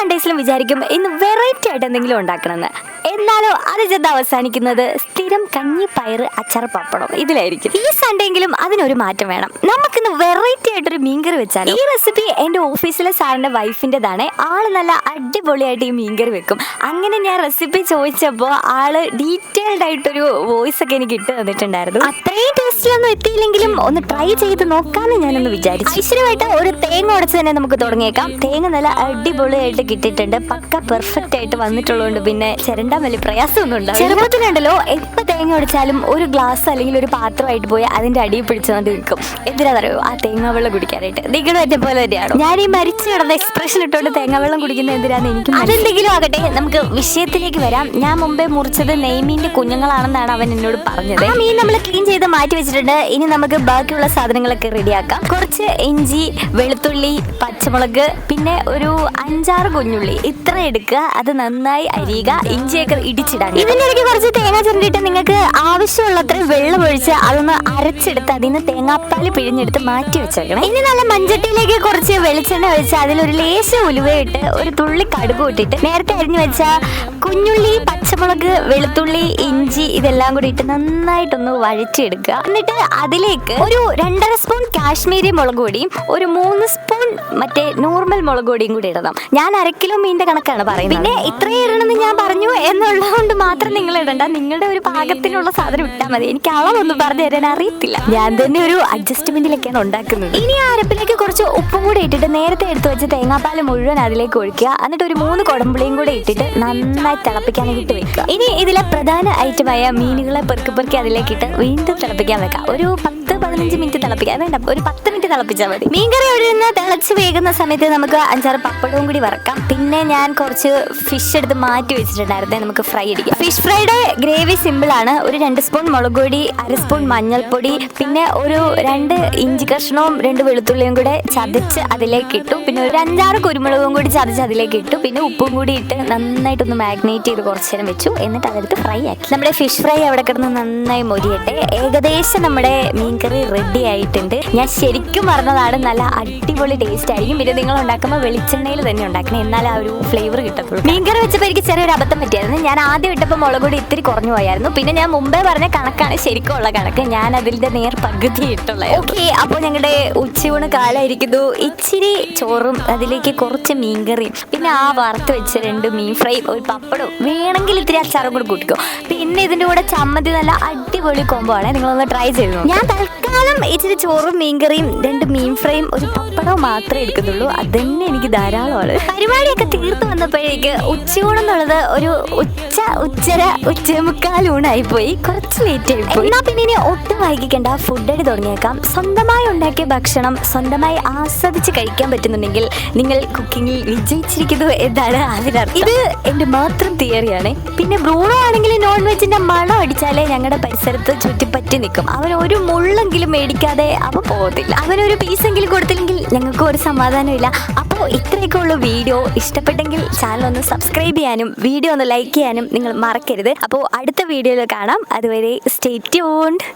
സൺഡേസിലും വിചാരിക്കും ഇന്ന് വെറൈറ്റി ആയിട്ട് എന്തെങ്കിലും ഉണ്ടാക്കണമെന്ന്. എന്നാലോ അത് ചെന്ന് അവസാനിക്കുന്നത്? സ്ഥിരം കഞ്ഞി പയറ് അച്ചാർ പപ്പടം ഇതിലായിരിക്കും. ഈ സൺഡേങ്കിലും അതിനൊരു മാറ്റം വേണം. നമുക്കിന്ന് വെറൈറ്റി ആയിട്ടൊരു മീൻകറി വെച്ചാൽ ഈ റെസിപ്പി എന്റെ ഓഫീസിലെ സാറിന്റെ വൈഫിന്റെതാണ് ആൾ നല്ല അടിപൊളിയായിട്ട് ഈ മീൻകറി വെക്കും. അങ്ങനെ ഞാൻ റെസിപ്പി ചോദിച്ചപ്പോൾ ആൾ ഡീറ്റെയിൽഡ് ആയിട്ടൊരു വോയിസ് ഒക്കെ എനിക്ക് ഇട്ട് തന്നിട്ടുണ്ടായിരുന്നു. അത്രയും ടേസ്റ്റിലൊന്നും എത്തിയില്ലെങ്കിലും ഒന്ന് ട്രൈ ചെയ്ത് നോക്കാമെന്ന് ഞാനൊന്ന് വിചാരിച്ചു. ഐശ്വര്യമായിട്ട് ഒരു തേങ്ങ ഉടച്ച് തന്നെ നമുക്ക് തുടങ്ങിയേക്കാം. തേങ്ങ നല്ല അടിപൊളിയായിട്ട് കിട്ടിയിട്ടുണ്ട്. പക്ക പെർഫെക്റ്റ് ആയിട്ട് വന്നിട്ടുള്ളതുകൊണ്ട് പിന്നെ ചിരണ്ടാൻ വലിയ പ്രയാസമൊന്നും ഉണ്ടാവും ചെറുപ്പത്തിലുണ്ടല്ലോ. എപ്പോൾ തേങ്ങ ഉടച്ചാലും ഒരു ഗ്ലാസ് അല്ലെങ്കിൽ ഒരു പാത്രമായിട്ട് പോയി അതിന്റെ അടിയിൽ പിടിച്ചുകൊണ്ട് നിൽക്കും. എന്തിനാണെന്നറിയോ ആ തേങ്ങ വെള്ളം കുടിക്കാനായിട്ട്. നിങ്ങൾ എന്നെ പോലെ തന്നെയാണ്? ഞാൻ ഈ മരിച്ചു കിടന്ന എക്സ്പ്രഷൻ ഇട്ടുകൊണ്ട് തേങ്ങ വെള്ളം കുടിക്കുന്നത് എന്തിനാന്ന് എനിക്ക് അതെന്തെങ്കിലും ആകട്ടെ നമുക്ക് വിഷയത്തിലേക്ക് വരാം. ഞാൻ മുമ്പേ മുറിച്ചത് നെയ്മീന്റെ കുഞ്ഞുങ്ങളാണെന്നാണ് അവൻ എന്നോട് പറഞ്ഞത്. ആ മീൻ നമ്മൾ ക്ലീൻ ചെയ്ത് മാറ്റി വെച്ചിട്ടുണ്ട്. ഇനി നമുക്ക് ബാക്കിയുള്ള സാധനങ്ങളൊക്കെ റെഡിയാക്കാം. കുറച്ച് ഇഞ്ചി വെളുത്തുള്ളി പച്ചമുളക് പിന്നെ ഒരു അഞ്ചാറ് കുഞ്ഞുള്ളി. ഇത്ര എടുക്കുക. അത് നന്നായി അരിയുക. ഇഞ്ചിയൊക്കെ ഇടിച്ചിടാം ഇതിന്റെ ഇടയ്ക്ക് കുറച്ച് തേങ്ങ ചുരണ്ടിട്ട് നിങ്ങൾക്ക് ആവശ്യമുള്ളത്ര വെള്ളം ഒഴിച്ച് അതൊന്ന് അരച്ചെടുത്ത് അതിൽ നിന്ന് തേങ്ങാപ്പാൽ പിഴിഞ്ഞെടുത്ത് മാറ്റി വെച്ചേക്കണം. ഇനി നല്ല മഞ്ചട്ടിയിലേക്ക് കുറച്ച് വെളിച്ചെണ്ണ ഒഴിച്ച് അതിലൊരു ലേശ ഉലുവയിട്ട് ഒരു തുള്ളി കടുക് ഇട്ടിട്ട് നേരത്തെ അരിഞ്ഞു വെച്ച കുഞ്ഞുള്ളി പച്ചമുളക് വെളുത്തുള്ളി ഇഞ്ചി ഇതെല്ലാം കൂടി ഇട്ട് നന്നായിട്ടൊന്ന് വഴറ്റിയെടുക്കുക. എന്നിട്ട് അതിലേക്ക് ഒരു രണ്ടര സ്പൂൺ കാശ്മീരി മുളക് പൊടിയും ഒരു മൂന്ന് സ്പൂൺ മറ്റേ നോർമൽ മുളക് പൊടിയും കൂടി ഇടണം. ഞാൻ അര കിലോ മീനിന്റെ കണക്കാണ് പറയുന്നത്. പിന്നെ ഇത്രയും ഇടണമെന്ന് ഞാൻ പറഞ്ഞു എന്നുള്ളതുകൊണ്ട് മാത്രം നിങ്ങൾ ഇടണ്ട. നിങ്ങളുടെ ഒരു പാകത്തിനുള്ള സാധനം ഇട്ടാൽ മതി. എനിക്ക് അളവൊന്നും പറഞ്ഞു തരാൻ അറിയത്തില്ല. ഞാൻ തന്നെ ഒരു അഡ്ജസ്റ്റ്മെന്റിലൊക്കെയാണ് ഉണ്ടാക്കുന്നത്. ഇനി ആ അരപ്പിലേക്ക് കുറച്ച് ഉപ്പും കൂടി ഇട്ടിട്ട് നേരത്തെ എടുത്തു വെച്ച തേങ്ങാപ്പാൽ മുഴുവൻ അതിലേക്ക് ഒഴിക്കുക. എന്നിട്ട് ഒരു മൂന്ന് കുടമ്പുളിയും കൂടി ഇട്ടിട്ട് നന്നായി തിളപ്പിക്കാനായിട്ട് വെക്കുക. ഇനി ഇതിലെ പ്രധാന ഐറ്റമായ മീനുകളെ പെറുക്കി പെറുക്കി അതിലേക്ക് ഇട്ട് വീണ്ടും തിളപ്പിക്കാൻ വെക്കാം ഒരു പത്ത് പതിനഞ്ച് മിനിറ്റ് തിളപ്പിക്കാം. വേണ്ട ഒരു പത്ത് മിനിറ്റ് തിളപ്പിച്ചാൽ മതി. മീൻകറി നിന്ന് തിളച്ച് വേകുന്ന സമയത്ത് നമുക്ക് അഞ്ചാറ് പപ്പടവും കൂടി വറക്കാം. പിന്നെ ഞാൻ കുറച്ച് ഫിഷ് എടുത്ത് മാറ്റി വെച്ചിട്ടുണ്ടായിരുന്നേ. നമുക്ക് ഫ്രൈ അടിക്കാം. ഫിഷ് ഫ്രൈയുടെ ഗ്രേവി സിമ്പിൾ ആണ്. ഒരു രണ്ട് സ്പൂൺ മുളക് പൊടി അര സ്പൂൺ മഞ്ഞൾപ്പൊടി പിന്നെ ഒരു രണ്ട് ഇഞ്ചി കഷ്ണവും രണ്ട് വെളുത്തുള്ളിയും കൂടെ ചതച്ച് അതിലേക്ക് ഇട്ടു. പിന്നെ ഒരു അഞ്ചാറ് കുരുമുളകും കൂടി ചതച്ച് അതിലേക്ക് ഇട്ടു. പിന്നെ ഉപ്പും കൂടി ഇട്ട് നന്നായിട്ടൊന്ന് മാഗ്നേറ്റ് ചെയ്ത് കുറച്ച് നേരം വെച്ചു. എന്നിട്ട് അതെടുത്ത് ഫ്രൈ ആക്കി. നമ്മുടെ ഫിഷ് ഫ്രൈ അവിടെ കിടന്ന് നന്നായി മൊരിയട്ടെ. ഏകദേശം നമ്മുടെ മീൻകറി റെഡി ആയിട്ടുണ്ട്. ഞാൻ ശരിക്കും പറഞ്ഞതാണ് നല്ല അടിപൊളി ടേസ്റ്റ് ആയിരിക്കും. പിന്നെ നിങ്ങൾ ഉണ്ടാക്കുമ്പോൾ വെളിച്ചെണ്ണയിൽ തന്നെ ഉണ്ടാക്കണം. എന്നാൽ ആ ഒരു ഫ്ലേവർ കിട്ടത്തുള്ളൂ. മീൻകറി വെച്ചപ്പോൾ എനിക്ക് ചെറിയൊരു അബദ്ധം പറ്റിയായിരുന്നു. ഞാൻ ആദ്യം ഇട്ടപ്പോൾ മുളക് പൊടി ഇത്തിരി കുറഞ്ഞു പോയായിരുന്നു. പിന്നെ ഞാൻ മുമ്പേ പറഞ്ഞ കണക്കാണ് ശരിക്കുള്ള കണക്ക്. ഞാൻ അതിന്റെ നേർ പകുതി ഇട്ടുള്ളത് ഓക്കെ അപ്പോൾ ഞങ്ങളുടെ ഉച്ചയൂണ് കാലായിരിക്കുന്നു. ഇച്ചിരി ചോറും അതിലേക്ക് കുറച്ച് മീൻകറിയും. പിന്നെ ആ വറുത്ത് വെച്ച രണ്ട് മീൻ ഫ്രൈ ഒരു പപ്പടവും. വേണമെങ്കിൽ ഇത്തിരി അച്ചാറും കൂടി കൂട്ടിക്കോ. പിന്നെ ഇതിന്റെ കൂടെ ചമ്മന്തി നല്ല അടിപൊളി കോമ്പോ ആണ്. നിങ്ങളൊന്ന് ട്രൈ ചെയ്തു ഞാൻ തൽക്കാലം ഇച്ചിരി ചോറും മീൻകറിയും രണ്ട് മീൻ ഫ്രൈയും ഒരു പപ്പടവും മാത്രമേ എടുക്കുന്നുള്ളൂ അതന്നെ എനിക്ക് ധാരാളമാണ് പരിപാടിയൊക്കെ തീർത്തു വന്നപ്പോഴേക്ക് ഉച്ചയൂണെന്നുള്ളത് ഒരു ഉച്ച ഉച്ചര ഉച്ചമുക്കാലൂണായി പോയി കുറച്ച് ലേറ്റ് ആയി പോയി. എന്നാ പിന്നെ ഇനി ഒട്ടും വൈകിക്കണ്ട. ഫുഡ് അടി തുടങ്ങിയേക്കാം. സ്വന്തമായി ഉണ്ടാക്കിയ ഭക്ഷണം സ്വന്തമായി ആസ്വദിച്ച് കഴിക്കാൻ പറ്റുന്നുണ്ടെങ്കിൽ നിങ്ങൾ കുക്കിങ്ങിൽ വിജയിച്ചിരിക്കുന്നു എന്നാണ് അതിനർത്ഥം. ഇത് എന്റെ മാത്രം തിയറിയാണ് പിന്നെ ബ്രൂണോ ആണെങ്കിൽ നോൺ വെജിന്റെ മണം അടിച്ചാലേ ഞങ്ങളുടെ പരിസരത്ത് ചുറ്റിപ്പറ്റി നിൽക്കും. അവൻ ഒരു മുള്ളെങ്കിലും മേടിക്കാതെ അവ പോകത്തില്ല അവനൊരു പീസെങ്കിലും കൊടുത്തില്ലെങ്കിൽ ഞങ്ങൾക്ക് ഒരു സമാധാനമില്ല. അപ്പോൾ ഇത്രയൊക്കെ ഉള്ള വീഡിയോ. ഇഷ്ടപ്പെട്ടെങ്കിൽ ചാനൽ ഒന്ന് സബ്സ്ക്രൈബ് ചെയ്യാനും വീഡിയോ ഒന്ന് ലൈക്ക് ചെയ്യാനും നിങ്ങൾ മറക്കരുത്. അപ്പോൾ അടുത്ത വീഡിയോയിൽ കാണാം. അതുവരെ സ്റ്റേ ട്യൂൺഡ്